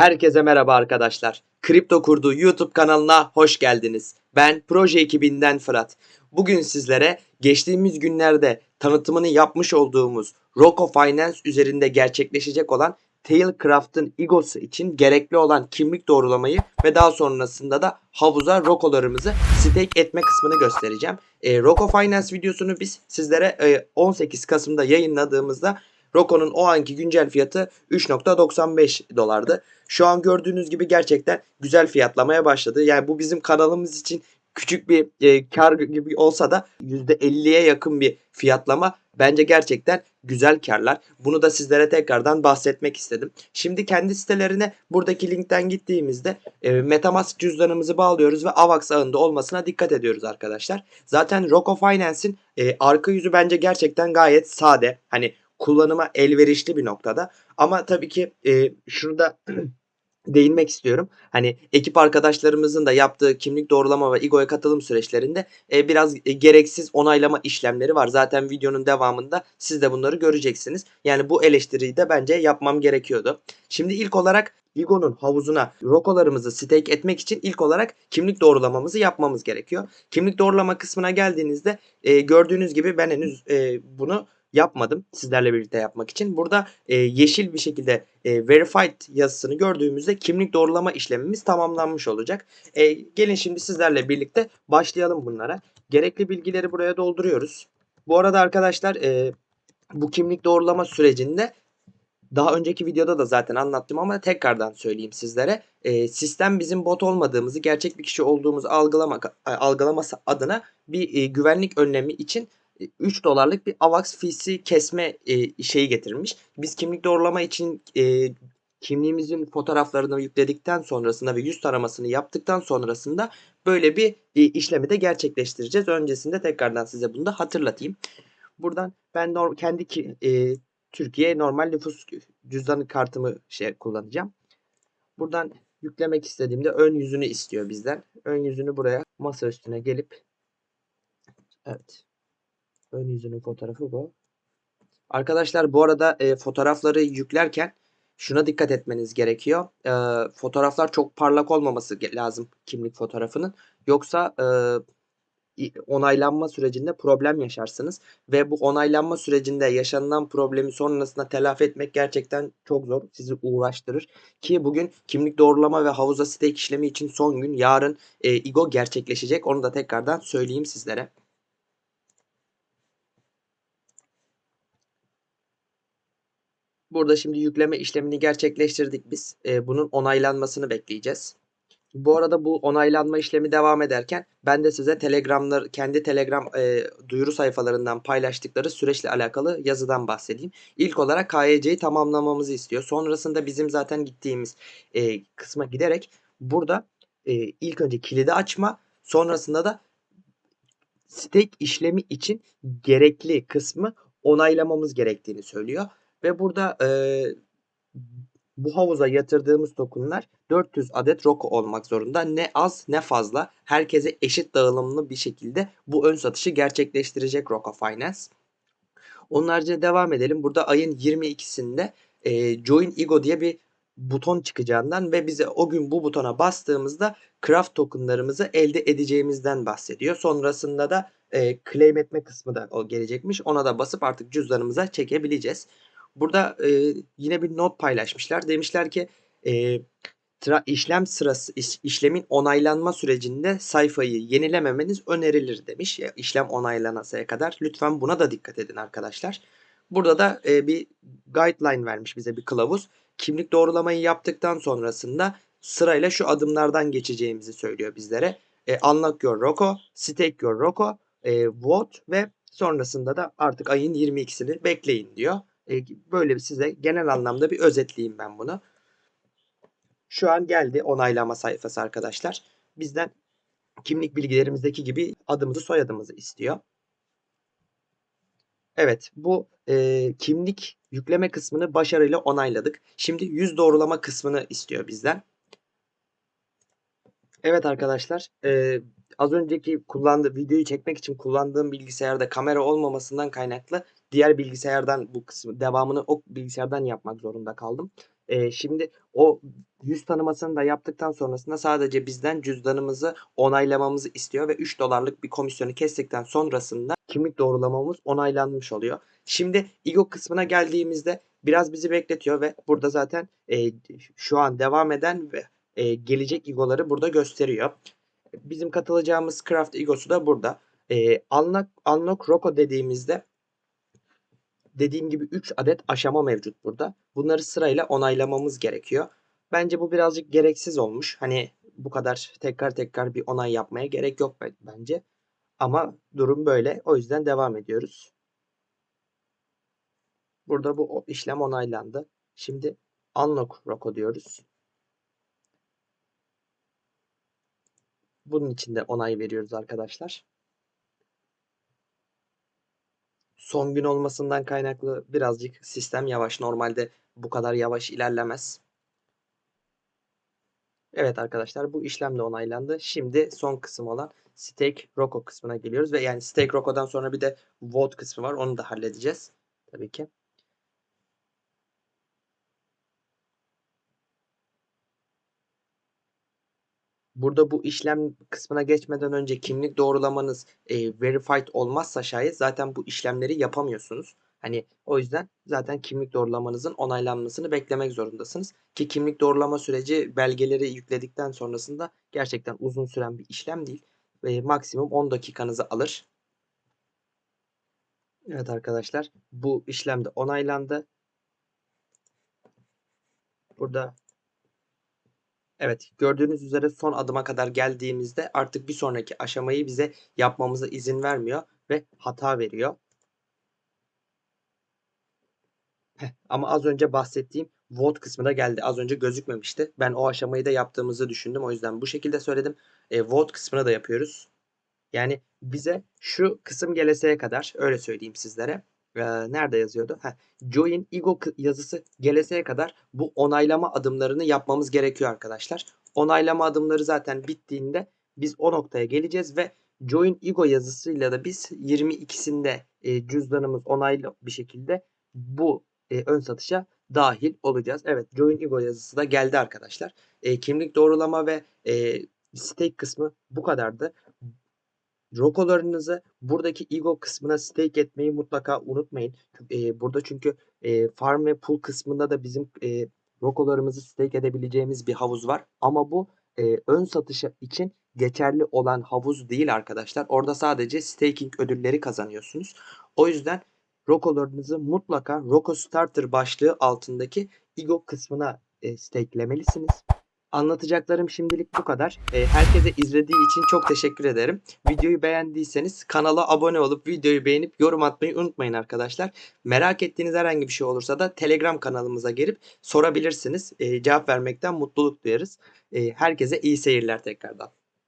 Herkese merhaba arkadaşlar. Kripto Kurdu YouTube kanalına hoş geldiniz. Ben proje ekibinden Fırat. Bugün sizlere geçtiğimiz günlerde tanıtımını yapmış olduğumuz Rocco Finance üzerinde gerçekleşecek olan Tailcraft'ın Eagle'sı için gerekli olan kimlik doğrulamayı ve daha sonrasında da havuza Rocco'larımızı stake etme kısmını göstereceğim. E, Rocco Finance videosunu biz sizlere e, 18 Kasım'da yayınladığımızda Rocco'nun o anki güncel fiyatı 3.95 dolardı. Şu an gördüğünüz gibi gerçekten güzel fiyatlamaya başladı. Yani bu bizim kanalımız için küçük bir e, kar gibi olsa da %50'ye yakın bir fiyatlama bence gerçekten güzel karlar. Bunu da sizlere tekrardan bahsetmek istedim. Şimdi kendi sitelerine buradaki linkten gittiğimizde e, Metamask cüzdanımızı bağlıyoruz ve AVAX ağında olmasına dikkat ediyoruz arkadaşlar. Zaten Rocco Finance'in e, arka yüzü bence gerçekten gayet sade. Hani kullanıma elverişli bir noktada. Ama tabii ki e, şunu da değinmek istiyorum. Hani ekip arkadaşlarımızın da yaptığı kimlik doğrulama ve İGO'ya katılım süreçlerinde e, biraz e, gereksiz onaylama işlemleri var. Zaten videonun devamında siz de bunları göreceksiniz. Yani bu eleştiriyi de bence yapmam gerekiyordu. Şimdi ilk olarak İGO'nun havuzuna rokolarımızı stake etmek için ilk olarak kimlik doğrulamamızı yapmamız gerekiyor. Kimlik doğrulama kısmına geldiğinizde e, gördüğünüz gibi ben henüz e, bunu yapmadım sizlerle birlikte yapmak için. Burada e, yeşil bir şekilde e, verified yazısını gördüğümüzde kimlik doğrulama işlemimiz tamamlanmış olacak. E, gelin şimdi sizlerle birlikte başlayalım bunlara. Gerekli bilgileri buraya dolduruyoruz. Bu arada arkadaşlar e, bu kimlik doğrulama sürecinde daha önceki videoda da zaten anlattım ama tekrardan söyleyeyim sizlere. E, sistem bizim bot olmadığımızı, gerçek bir kişi olduğumuzu algılamak, algılaması adına bir e, güvenlik önlemi için 3 dolarlık bir AVAX fee'si kesme e, şeyi getirmiş. Biz kimlik doğrulama için e, kimliğimizin fotoğraflarını yükledikten sonrasında ve yüz taramasını yaptıktan sonrasında böyle bir e, işlemi de gerçekleştireceğiz. Öncesinde tekrardan size bunu da hatırlatayım. Buradan ben kendi ki, Türkiye normal nüfus cüzdanı kartımı şey kullanacağım. Buradan yüklemek istediğimde ön yüzünü istiyor bizden. Ön yüzünü buraya masa üstüne gelip evet Ön yüzünün fotoğrafı bu. Arkadaşlar bu arada e, fotoğrafları yüklerken şuna dikkat etmeniz gerekiyor. E, fotoğraflar çok parlak olmaması lazım kimlik fotoğrafının. Yoksa e, onaylanma sürecinde problem yaşarsınız. Ve bu onaylanma sürecinde yaşanılan problemi sonrasında telafi etmek gerçekten çok zor. Sizi uğraştırır. Ki bugün kimlik doğrulama ve havuza stake işlemi için son gün. Yarın e, IGO gerçekleşecek. Onu da tekrardan söyleyeyim sizlere. Burada şimdi yükleme işlemini gerçekleştirdik biz. E, bunun onaylanmasını bekleyeceğiz. Bu arada bu onaylanma işlemi devam ederken ben de size Telegram'lar kendi Telegram e, duyuru sayfalarından paylaştıkları süreçle alakalı yazıdan bahsedeyim. İlk olarak KYC'yi tamamlamamızı istiyor. Sonrasında bizim zaten gittiğimiz e, kısma giderek burada e, ilk önce kilidi açma, sonrasında da stake işlemi için gerekli kısmı onaylamamız gerektiğini söylüyor. Ve burada e, bu havuza yatırdığımız tokenlar 400 adet ROKO olmak zorunda. Ne az ne fazla. Herkese eşit dağılımlı bir şekilde bu ön satışı gerçekleştirecek ROKO Finance. Onun devam edelim. Burada ayın 22'sinde e, Join Ego diye bir buton çıkacağından ve bize o gün bu butona bastığımızda craft tokenlarımızı elde edeceğimizden bahsediyor. Sonrasında da e, claim etme kısmı da o gelecekmiş. Ona da basıp artık cüzdanımıza çekebileceğiz. Burada e, yine bir not paylaşmışlar. Demişler ki e, tra- işlem sırası iş, işlemin onaylanma sürecinde sayfayı yenilememeniz önerilir demiş. Ya, işlem onaylanasaya kadar. Lütfen buna da dikkat edin arkadaşlar. Burada da e, bir guideline vermiş bize bir kılavuz. Kimlik doğrulamayı yaptıktan sonrasında sırayla şu adımlardan geçeceğimizi söylüyor bizlere. E, unlock your ROCO, stake your ROCO, e, vote ve sonrasında da artık ayın 22'sini bekleyin diyor. E, böyle size genel anlamda bir özetleyeyim ben bunu. Şu an geldi onaylama sayfası arkadaşlar. Bizden kimlik bilgilerimizdeki gibi adımızı soyadımızı istiyor. Evet bu e, kimlik yükleme kısmını başarıyla onayladık. Şimdi yüz doğrulama kısmını istiyor bizden. Evet arkadaşlar e, az önceki kullandığı videoyu çekmek için kullandığım bilgisayarda kamera olmamasından kaynaklı diğer bilgisayardan bu kısmı devamını o bilgisayardan yapmak zorunda kaldım. Ee, şimdi o yüz tanımasını da yaptıktan sonrasında sadece bizden cüzdanımızı onaylamamızı istiyor ve 3 dolarlık bir komisyonu kestikten sonrasında kimlik doğrulamamız onaylanmış oluyor. Şimdi ego kısmına geldiğimizde biraz bizi bekletiyor ve burada zaten e, şu an devam eden ve e, gelecek egoları burada gösteriyor. Bizim katılacağımız craft egosu da burada. E, unlock, unlock Roko dediğimizde dediğim gibi 3 adet aşama mevcut burada. Bunları sırayla onaylamamız gerekiyor. Bence bu birazcık gereksiz olmuş. Hani bu kadar tekrar tekrar bir onay yapmaya gerek yok ben- bence. Ama durum böyle. O yüzden devam ediyoruz. Burada bu işlem onaylandı. Şimdi unlock Roko diyoruz. Bunun için de onay veriyoruz arkadaşlar. Son gün olmasından kaynaklı birazcık sistem yavaş. Normalde bu kadar yavaş ilerlemez. Evet arkadaşlar bu işlem de onaylandı. Şimdi son kısım olan Stake Roko kısmına geliyoruz ve yani Stake Roko'dan sonra bir de Vote kısmı var. Onu da halledeceğiz tabii ki. Burada bu işlem kısmına geçmeden önce kimlik doğrulamanız e, verified olmazsa şayet zaten bu işlemleri yapamıyorsunuz. Hani o yüzden zaten kimlik doğrulamanızın onaylanmasını beklemek zorundasınız. Ki kimlik doğrulama süreci belgeleri yükledikten sonrasında gerçekten uzun süren bir işlem değil. Ve maksimum 10 dakikanızı alır. Evet arkadaşlar bu işlem de onaylandı. Burada Evet, gördüğünüz üzere son adıma kadar geldiğimizde artık bir sonraki aşamayı bize yapmamıza izin vermiyor ve hata veriyor. Heh, ama az önce bahsettiğim vote kısmı da geldi. Az önce gözükmemişti. Ben o aşamayı da yaptığımızı düşündüm. O yüzden bu şekilde söyledim. E, vote kısmını da yapıyoruz. Yani bize şu kısım geleseye kadar öyle söyleyeyim sizlere. Nerede yazıyordu? Heh, join ego yazısı geleseye kadar bu onaylama adımlarını yapmamız gerekiyor arkadaşlar. Onaylama adımları zaten bittiğinde biz o noktaya geleceğiz ve join ego yazısıyla da biz 22'sinde e, cüzdanımız onaylı bir şekilde bu e, ön satışa dahil olacağız. Evet join ego yazısı da geldi arkadaşlar. E, kimlik doğrulama ve e, stake kısmı bu kadardı. Rokolarınızı buradaki ego kısmına stake etmeyi mutlaka unutmayın. E, burada çünkü e, farm ve pool kısmında da bizim e, rokolarımızı stake edebileceğimiz bir havuz var. Ama bu e, ön satışı için geçerli olan havuz değil arkadaşlar. Orada sadece staking ödülleri kazanıyorsunuz. O yüzden rokolarınızı mutlaka Roko Starter başlığı altındaki ego kısmına e, stakelemelisiniz. Anlatacaklarım şimdilik bu kadar. E, herkese izlediği için çok teşekkür ederim. Videoyu beğendiyseniz kanala abone olup videoyu beğenip yorum atmayı unutmayın arkadaşlar. Merak ettiğiniz herhangi bir şey olursa da Telegram kanalımıza gelip sorabilirsiniz. E, cevap vermekten mutluluk duyarız. E, herkese iyi seyirler tekrardan.